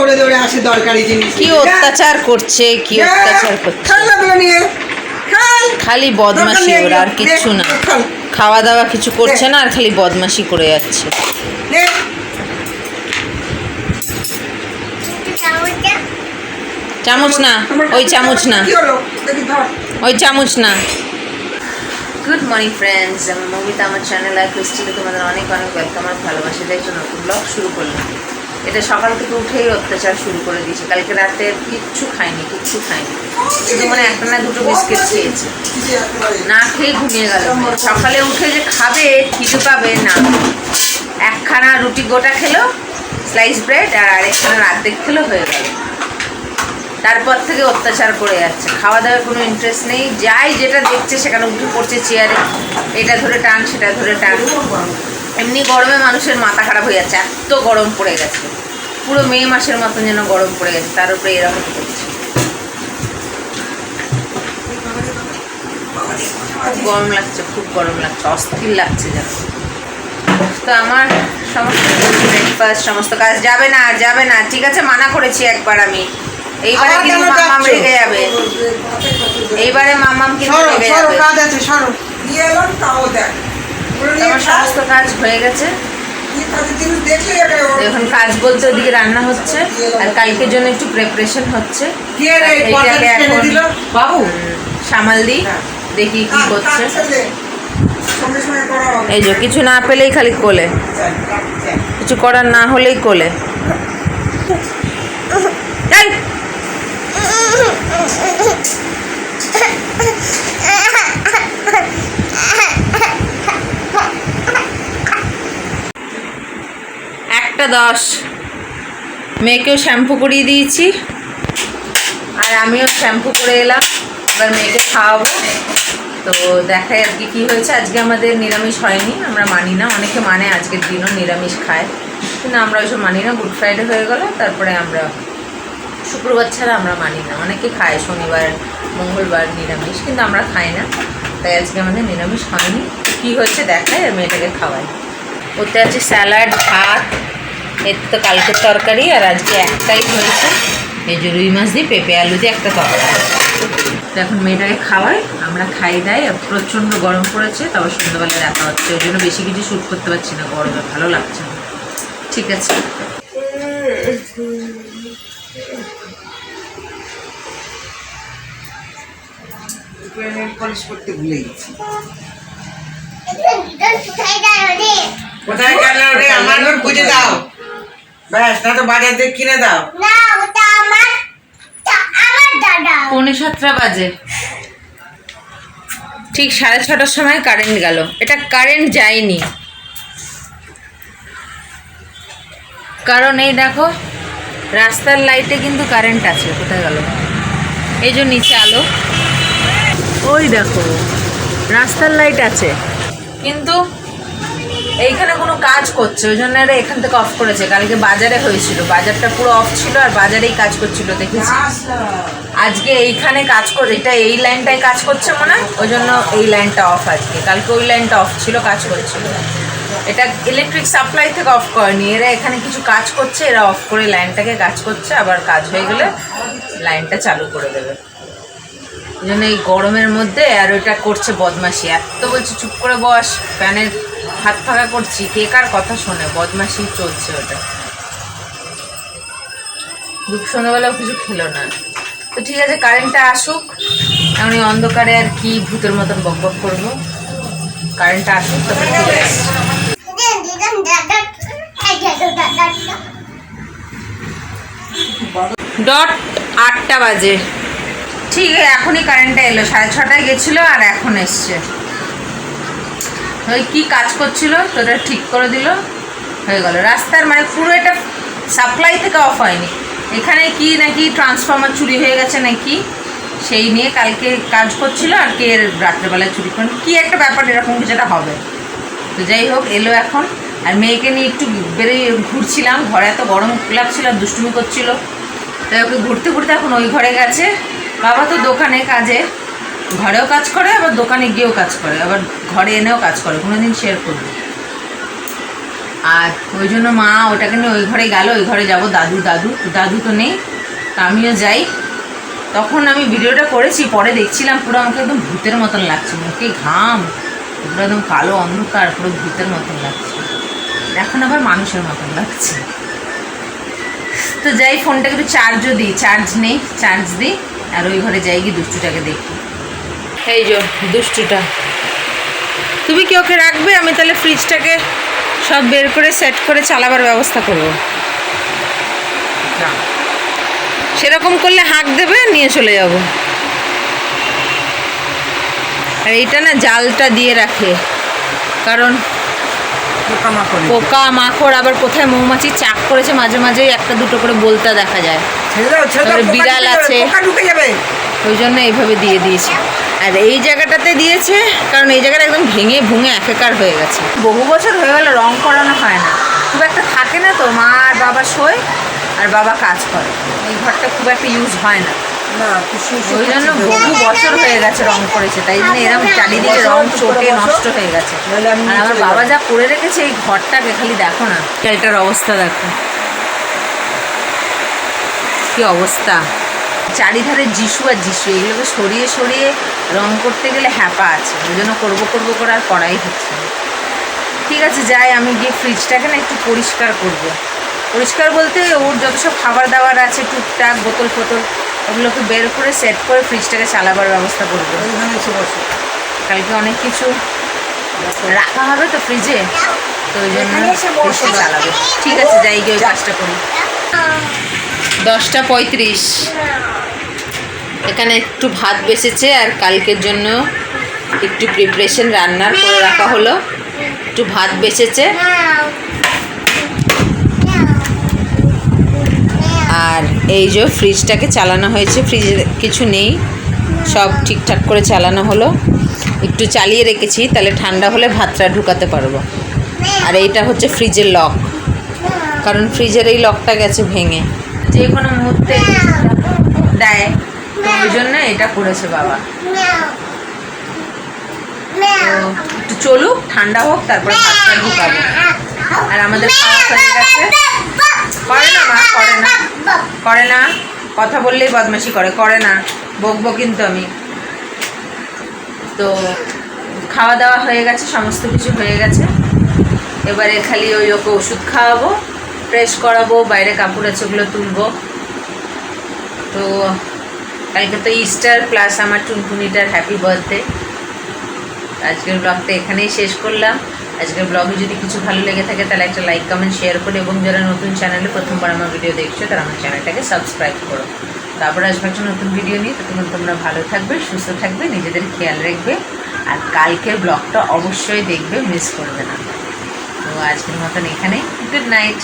দৌড়ে দৌড়ে আসে দরকারি জিনিস। কি অত্যাচার করছে কি অত্যাচার করছে। খাল না নিয়ে। খাল। খালি বদমাশি ওরা আর। কিচ্ছু না খাওয়া দাওয়া কিছু করছে না আর খালি বদমাশি করে যাচ্ছে। নে। চামচ না ওই চামচ না। ওই চামচ না। গুড মর্নিং ফ্রেন্ডস আমি মৌমিতা আমার চ্যানেল আর ক্রিস্টিনে তোমাদের অনেক অনেক ওয়েলকাম আর ভালোবাসা। দিয়ে নতুন ব্লগ শুরু করলাম। এটা সকাল থেকে উঠেই অত্যাচার শুরু করে দিয়েছে। কালকে রাতে কিচ্ছু খাইনি কিচ্ছু খাইনি শুধু মানে একটা না দুটো বিস্কিট খেয়েছে। না খেয়ে ঘুমিয়ে গেল। সকালে উঠে যে খাবে, খিদে পাবে, না। একখানা রুটি গোটা খেলো স্লাইস ব্রেড আর আরেকখানা অর্ধেক খেলো হয়ে গেল। তারপর থেকে অত্যাচার করে যাচ্ছে। খাওয়া দাওয়ার কোনো ইন্টারেস্ট নেই। যাই যেটা দেখছে সেখানে উঠে পড়ছে চেয়ারে এটা ধরে টান, সেটা ধরে টান। এমনি গরমে মানুষের মাথা খারাপ হয়ে যাচ্ছে এত গরম পড়ে গেছে। পুরো মে মাসের মতন যেন গরম পড়ে গেছে তার উপরে এরকম করছে খুব গরম লাগছে খুব গরম লাগছে অস্থির লাগছে যেন। তো আমার সমস্ত ব্রেকফাস্ট সমস্ত কাজ যাবে না আর যাবে না। ঠিক আছে মানা করেছি একবার আমি। এইবারে কিন্তু কেন মামাম? রেগে যাবে। এইবারে মামাম কিন্তু সরো রেগে সরো যাবে। কাজ আছে সরো। দিয়ে এলাম তাও দেখ। আমার সমস্ত কাজ হয়ে গেছে এখন কাজ বলতে ওদিকে রান্না হচ্ছে আর কালকের জন্য একটু প্রিপারেশন হচ্ছে? বাবু সামাল দিই হ্যাঁ। দেখি কি করছে। এই যে কিছু না পেলেই খালি কোলে। কিছু করার না হলেই কোলে এই! একটা দশ। মেয়েকেও শ্যাম্পু করিয়ে দিয়েছি। আর আমিও শ্যাম্পু করে এলাম। এবার মেয়েকে খাওয়াবো। তো দেখাই আজকে কী হয়েছে। আজকে আমাদের নিরামিষ হয়নি। আমরা মানি না। অনেকে মানে আজকের দিনও নিরামিষ খায়। কিন্তু আমরা ওইসব মানি না। গুড ফ্রাইডে হয়ে গেল। তারপরে আমরা শুক্রবার ছাড়া আমরা মানি না। অনেকে খায় শনিবার, মঙ্গলবার নিরামিষ। কিন্তু আমরা খাই না। তাই আজকে আমাদের নিরামিষ হয়নি। কী হয়েছে দেখাই আর মেয়েটাকে খাওয়াই। ওতে আছে স্যালাড, ভাত এর তো কালকের তরকারি আর আজকে একটাই হয়েছে এই যে রুই মাছ দিয়ে পেঁপে আলু দিয়ে একটা তরকারি। তো এখন মেয়েটাকে খাওয়াই আমরা খাই দাই প্রচণ্ড গরম পড়েছে তবে সন্ধ্যাবেলা দেখা হচ্ছে। ওই জন্য বেশি কিছু শ্যুট করতে পারছি না গরমে ভালো লাগছে না। ঠিক আছে। দুপুরে করতে ভুলে গেছি। কোথায় গেল রে? আমার বুঝে দাও। ব্যাস না তো বাজার দিয়ে কিনে দাও। পৌনে সাতটা বাজে। ঠিক সাড়ে ছটার সময় কারেন্ট গেল। এটা কারেন্ট যায়নি। কারণ এই দেখো রাস্তার লাইটে কিন্তু কারেন্ট আছে কোথায় গেল? এই যে নিচে আলো। ওই দেখো রাস্তার লাইট আছে। কিন্তু এইখানে কোনো কাজ করছে, ওই জন্য এরা এখান থেকে অফ করেছে। কালকে বাজারে হয়েছিল। বাজারটা পুরো অফ ছিল আর বাজারেই কাজ করছিল দেখেছি আজকে এইখানে কাজ করে, এটা এই লাইনটায় কাজ করছে মনে? হয় ওই জন্য এই লাইনটা অফ আজকে। কালকে ওই লাইনটা অফ ছিল, কাজ করছিল। এটা ইলেকট্রিক সাপ্লাই থেকে অফ করেনি। এরা এখানে কিছু কাজ করছে, এরা অফ করে লাইনটাকে কাজ করছে, আবার কাজ হয়ে গেলে লাইনটা চালু করে দেবে। এই জন্য এই গরমের মধ্যে আর ওইটা করছে বদমাসি এত বলছে, চুপ করে বস, ফ্যানের হাত ফাঁকা করছি, কে কার কথা শোনে বদমাসি চলছে ওটা। দুপুর সন্ধ্যাবেলাও কিছু খেলো না। তো ঠিক আছে, কারেন্টটা আসুক এই অন্ধকারে আর কি ভূতের মতন বক বক করব। কারেন্টটা আসুক। ডট আটটা বাজে। ঠিক এখনই কারেন্টটা এলো, সাড়ে ছটায় গেছিল আর এখন এসছে। ওই কি কাজ করছিল তো ওটা ঠিক করে দিল, হয়ে গেল। রাস্তার মানে পুরো এটা সাপ্লাই থেকে অফ হয়নি। এখানে কি নাকি ট্রান্সফর্মার চুরি হয়ে গেছে নাকি? সেই নিয়ে কালকে কাজ করছিল, আর কে এর রাত্রেবেলায় চুরি করেন কী একটা ব্যাপার এরকম একটা হবে? তো যাই হোক, এলো এখন। আর মেয়েকে নিয়ে একটু বেরিয়ে ঘুরছিলাম। ঘরে এত গরম লাগছিল, আর দুষ্টুমি করছিল। তাই ওকে ঘুরতে ঘুরতে এখন ওই ঘরে গেছে। বাবা তো দোকানে, কাজে। ঘরেও কাজ করে, আবার দোকানে গিয়েও কাজ করে, আবার ঘরে এনেও কাজ করে, কোনোদিন শেয়ার করবে আর ওই জন্য মা ওটাকে নিয়ে ওই ঘরে গেল, ওই ঘরে যাব, দাদু দাদু দাদু তো নেই, তা আমিও যাই। তখন আমি ভিডিওটা করেছি, পরে দেখছিলাম পুরো আমাকে একদম ভূতের মতন লাগছে, মুখে ঘাম, পুরো একদম কালো অন্ধকার, পুরো ভূতের মতন লাগছে। এখন আবার মানুষের মতন লাগছে। তো যাই, ফোনটাকে একটু চার্জও দিই চার্জ নেই চার্জ দিই, আর ওই ঘরে যাই গিয়ে দুষ্টুটাকে দেখি। এই যে দুষ্টুটা। তুমি কি ওকে রাখবে? আমি তাহলে ফ্রিজটাকে সব বের করে সেট করে চালাবার ব্যবস্থা করব। সেরকম করলে হাঁক দেবে নিয়ে চলে যাব। আর এইটা না জালটা দিয়ে রাখে। কারণ পোকা মাকড় আবার কোথায় মৌমাছি চাক করেছে মাঝে মাঝে একটা দুটো করে বলতা দেখা যায়। বিড়াল আছে। ওই জন্য এইভাবে দিয়ে দিয়েছে। আর এই জায়গাটাতে দিয়েছে কারণ এই জায়গাটা একদম ভেঙে ভুঙে একাকার হয়ে গেছে। বহু বছর হয়ে গেল রং করানো হয় না। খুব একটা থাকে না তো মা আর বাবা শোয় আর বাবা কাজ করে। এই ঘরটা খুব একটা ইউজ হয় না। না ওই জন্য বহু বছর হয়ে গেছে রং করেছে তাই জন্য এরকম চারিদিকে রং চটে নষ্ট হয়ে গেছে। আর আমার বাবা যা করে রেখেছে এই ঘরটাকে খালি দেখো না। এটার অবস্থা দেখো। কি অবস্থা? চারিধারে যিশু আর যিশু এগুলোকে সরিয়ে সরিয়ে রং করতে গেলে হ্যাপা আছে। ওই জন্য করব করব করে আর করাই হচ্ছে ঠিক আছে যাই আমি গিয়ে ফ্রিজটাকে না একটু পরিষ্কার করব। পরিষ্কার বলতে ওর যত সব খাবার দাবার আছে টুকটাক বোতল ফোতল ওগুলোকে বের করে সেট করে ফ্রিজটাকে চালাবার ব্যবস্থা করব। কালকে অনেক কিছু রাখা হবে তো ফ্রিজে তো ওই জন্য চালাবে। ঠিক আছে যাই গিয়ে ওই কাজটা করি। দশটা পঁয়ত্রিশ। এখানে একটু ভাত বেসেছে আর কালকের জন্য একটু প্রিপারেশন রান্নার করে রাখা হলো। একটু ভাত বেসেছে। আর এই যে ফ্রিজটাকে চালানো হয়েছে ফ্রিজে কিছু নেই। সব ঠিকঠাক করে চালানো হলো। একটু চালিয়ে রেখেছি, তাহলে ঠান্ডা হলে ভাতটা ঢুকাতে পারব। আর এইটা হচ্ছে ফ্রিজের লক কারণ ফ্রিজের এই লকটা গেছে ভেঙে। যে কোনো মুহূর্তে দেয়। ওই জন্য এটা করেছে বাবা। তো একটু চলুক, ঠান্ডা হোক, তারপরে আর আমাদের খাওয়া গেছে। করে না মা, করে না। করে না। কথা বললেই বদমাশি করে করে না। বকবো কিন্তু আমি। তো খাওয়া দাওয়া হয়ে গেছে, সমস্ত কিছু হয়ে গেছে। এবারে খালি ওই ওকে ওষুধ খাওয়াবো। ফ্রেশ করাবো, বাইরে কাপড় আছে ওগুলো তুলবো। তো কালকে তো ইস্টার প্লাস আমার টুনটুনিটার হ্যাপি বার্থডে আজকের ব্লগটা এখানেই শেষ করলাম। আজকের ব্লগে যদি কিছু ভালো লেগে থাকে, তাহলে একটা লাইক কমেন্ট শেয়ার করো এবং যারা নতুন চ্যানেলে প্রথমবার আমার ভিডিও দেখছ, তারা আমার চ্যানেলটাকে সাবস্ক্রাইব করো। তারপরে আসবে একটা নতুন ভিডিও নিয়ে। ততক্ষণ তোমরা ভালো থাকবে, সুস্থ থাকবে, নিজেদের খেয়াল রাখবে। আর কালকের ব্লগটা অবশ্যই দেখবে মিস করবে না। তো আজকের মতন এখানেই। Good night